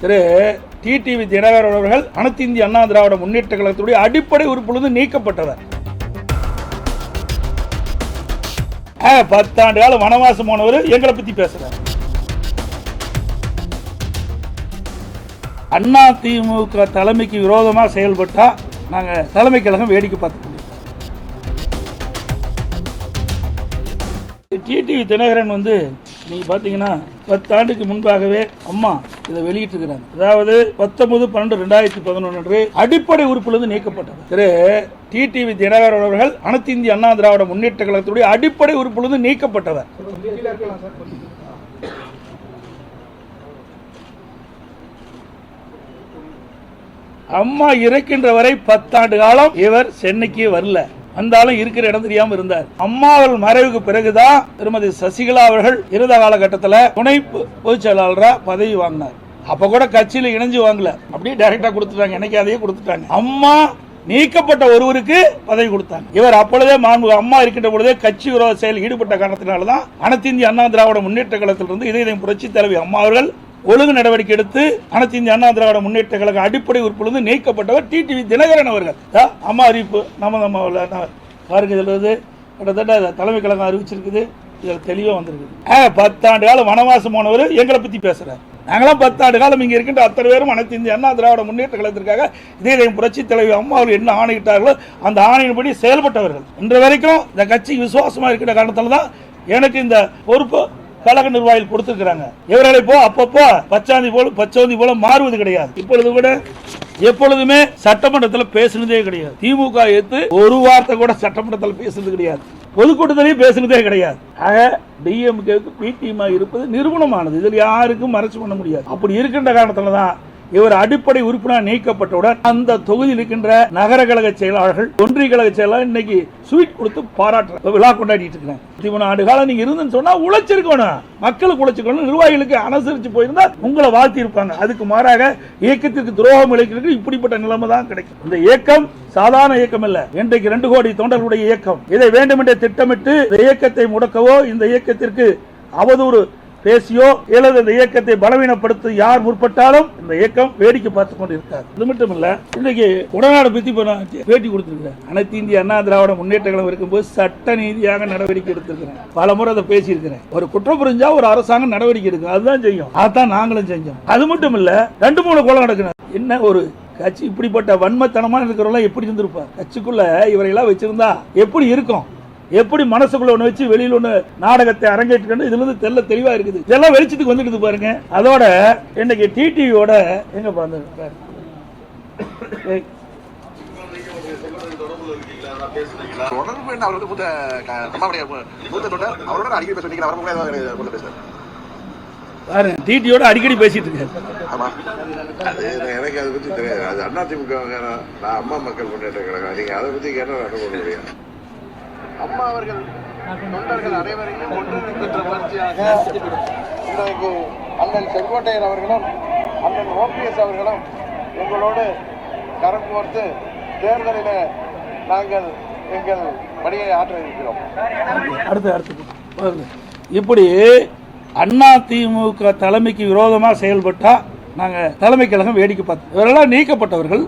திரு TTV Dinakaran அவர்கள் அனைத்து இந்திய அண்ணா திராவிட முன்னேற்ற கழகத்துடைய அடிப்படை உறுப்பிலிருந்து நீக்கப்பட்டவர். ஆ, பத்தாண்டு காலம் வனவாசம் போனவர் எங்களை பத்தி பேசுறாரு. அண்ணா திமுக தலைமைக்கு விரோதமா செயல்பட்டா நாங்க தலைமை கழகம் வேடிக்கை பார்த்து டிடிவி தினகரன் வந்து நீங்க பாத்தீங்கன்னா பத்தாண்டுக்கு முன்பாகவே அம்மா இதை வெளியிட்டிருக்கிறாங்க. அதாவது பத்தொன்பது பன்னெண்டு ரெண்டாயிரத்தி பதினொன்று அடிப்படை உறுப்பிலிருந்து நீக்கப்பட்டது. திரு. டிடிவி தினகரன் அவர்கள் அனைத்து இந்திய அண்ணா திராவிட முன்னேற்ற கழகத்துடைய அடிப்படை உறுப்பிலிருந்து நீக்கப்பட்டவர். அம்மா இறக்கின்ற வரை பத்தாண்டு காலம் இவர் சென்னைக்கு வரல. வந்தாலும் இருக்கிற இடம் தெரியாம இருந்தார். அம்மா மறைவுக்கு பிறகுதான் திருமதி சசிகலா அவர்கள் இருந்த காலகட்டத்தில் துணை பொதுச் செயலாளராக பதவி வாங்கினார். அப்ப கூட கட்சியில இணைஞ்சு வாங்கல. அப்படியே டைரக்டா கொடுத்துட்டாங்க. எனக்கு அதையே கொடுத்துட்டாங்க. அம்மா நீக்கப்பட்ட ஒருவருக்கு பதவி கொடுத்தாங்க. இவர் அப்பொழுதே மாண்பு அம்மா இருக்கின்ற பொழுதே கட்சி விரோத செயல் ஈடுபட்ட காரணத்தினால்தான் அனைத்திந்திய அண்ணா திராவிட முன்னேற்ற கழகத்திலிருந்து இதய புரட்சி தலைவி அம்மா அவர்கள் ஒழுங்கு நடவடிக்கை எடுத்து அனைத்து இந்திய அண்ணா திராவிட முன்னேற்ற கழக அடிப்படை உறுப்பிலிருந்து நீக்கப்பட்டவர் டிடிவி தினகரன் அவர்கள். அம்மா அறிவிப்பு. நம்ம நம்ம பாருங்க இதில் கிட்டத்தட்ட தலைமை கழகம் அறிவிச்சிருக்குது. இதில் தெளிவாக வந்திருக்குது. ஆ, பத்தாண்டு காலம் வனவாசம் போனவர் எங்களை பற்றி பேசுகிறார் நாங்களாம் பத்தாண்டு காலம் இங்கே இருக்கின்ற அத்தனை பேரும் அனைத்து இந்திய அண்ணா திராவிட முன்னேற்ற கழகத்திற்காக இதே புரட்சி தலைவி அம்மா அவர்கள் என்ன ஆணையிட்டார்களோ அந்த ஆணையின்படி செயல்பட்டவர்கள். இன்று வரைக்கும் இந்த கட்சி விசுவாசமாக இருக்கிற காரணத்தால தான் எனக்கு இந்த பொறுப்பு கழக நிர்வாகிகள் கொடுத்திருக்கிறாங்க. இவர்களை போ அப்பப்போ பச்சாந்தி போல பச்சோந்தி போல மாறுவது கிடையாது. இப்பொழுது கூட எப்பொழுதுமே சட்டமன்றத்தில் பேசுனதே கிடையாது. திமுக எடுத்து ஒரு வார்த்தை கூட சட்டமன்றத்தில் பேசுனது கிடையாது. பொதுக்கூட்டத்திலையும் பேசுனதே கிடையாது. ஆக டிஎம்கேக்கு பிடிஎம் இருப்பது நிறுவனமானது. இதில் யாருக்கும் மறைச்சு பண்ண முடியாது. அப்படி இருக்கின்ற காரணத்துல தான் இவர் அடிப்படை உறுப்பினர் நீக்கப்பட்டவுடன் அந்த தொகுதியில் இருக்கின்ற நகர கழக செயலாளர்கள் ஒன்றிய கழக செயலாளர் இன்னைக்கு ஸ்வீட் கொடுத்து பாராட்டுற விழா கொண்டாடிட்டு இருக்கிறேன் பதிமூணு ஆண்டு காலம் நீங்க இருந்துன்னு சொன்னா உழைச்சிருக்கணும். மக்களுக்கு உழைச்சிக்கணும் நிர்வாகிகளுக்கு அனுசரிச்சு போயிருந்தா உங்களை வாழ்த்தி இருப்பாங்க அதுக்கு மாறாக இயக்கத்திற்கு துரோகம் இழைக்கிறது இப்படிப்பட்ட நிலைமை தான் கிடைக்கும். இந்த இயக்கம் சாதாரண இயக்கம் இல்ல இன்றைக்கு ரெண்டு கோடி தொண்டர்களுடைய இயக்கம். இதை வேண்டுமென்றே திட்டமிட்டு இந்த இயக்கத்தை முடக்கவோ இந்த இயக்கத்திற்கு அவதூறு பேசியோ அல்லது இந்த இயக்கத்தை பலவீனப்படுத்த யார் முற்பட்டாலும் இந்த இயக்கம் வேடிக்கை பார்த்து கொண்டு இருக்காது இது மட்டும் இல்ல இன்னைக்கு உடனாடு பத்தி பேட்டி கொடுத்திருக்கிறேன். அனைத்து இந்திய அண்ணா திராவிட முன்னேற்ற கழகம் இருக்கும்போது சட்ட நீதியாக நடவடிக்கை எடுத்திருக்கிறேன். பல முறை அதை பேசியிருக்கிறேன். ஒரு குற்றம் புரிஞ்சா ஒரு அரசாங்கம் நடவடிக்கை எடுக்கும். அதுதான் செய்யும். அதான் நாங்களும் செஞ்சோம். அது மட்டும் இல்ல ரெண்டு மூணு கோலம் நடக்கணும் என்ன ஒரு கட்சி இப்படிப்பட்ட வன்மத்தனமான இருக்கிறவங்க எப்படி இருந்திருப்பார்? கட்சிக்குள்ள இவரையெல்லாம் வச்சிருந்தா எப்படி இருக்கும்? எப்படி மனசுக்குள்ள ஒண்ணு வச்சு வெளியில ஒண்ணு நாடகத்தை அரங்கேற்று இதுல இருந்து தெல்ல தெளிவா இருக்குது. இதெல்லாம் வெளிச்சத்துக்கு வந்துடுது பாருங்க. அதோட இன்னைக்கு டிடிவியோட எங்க பாருங்க தொடர்பு என்ன? அவருக்கு மூத்த க- அம்மாவுடைய மூ- மூத்த தொண்டர் அவரோட அடிக்கடி பேச நீங்க அவரை கூட பேசுறேன் டிடியோட அடிக்கடி பேசிட்டு இருக்காரு. அது எனக்கு- அதை பத்தி தெரியாது. அது அண்ணா திமுக நான் அம்மா மக்கள் முன்னேற்ற கழகம் நீங்க அதை பத்தி கேட்டா நடக்க முடியும் அம்மா அவர்கள் தொண்டர்கள் அனைவரையும் ஒன்றிணைக்கின்ற முயற்சியாக இன்றைக்கு அண்ணன் செங்கோட்டையன் அவர்களும் அண்ணன் ஓபிஎஸ் அவர்களும் எங்களோடு கரம் கோர்த்து தேர்தலில் நாங்கள் எங்கள் பணியை ஆற்ற இருக்கிறோம். அடுத்து அடுத்து. இப்படி அண்ணா திமுக தலைமைக்கு விரோதமாக செயல்பட்டா நாங்கள் தலைமை கழகம் வேடிக்கை பார்த்தோம் இவரெல்லாம் நீக்கப்பட்டவர்கள்.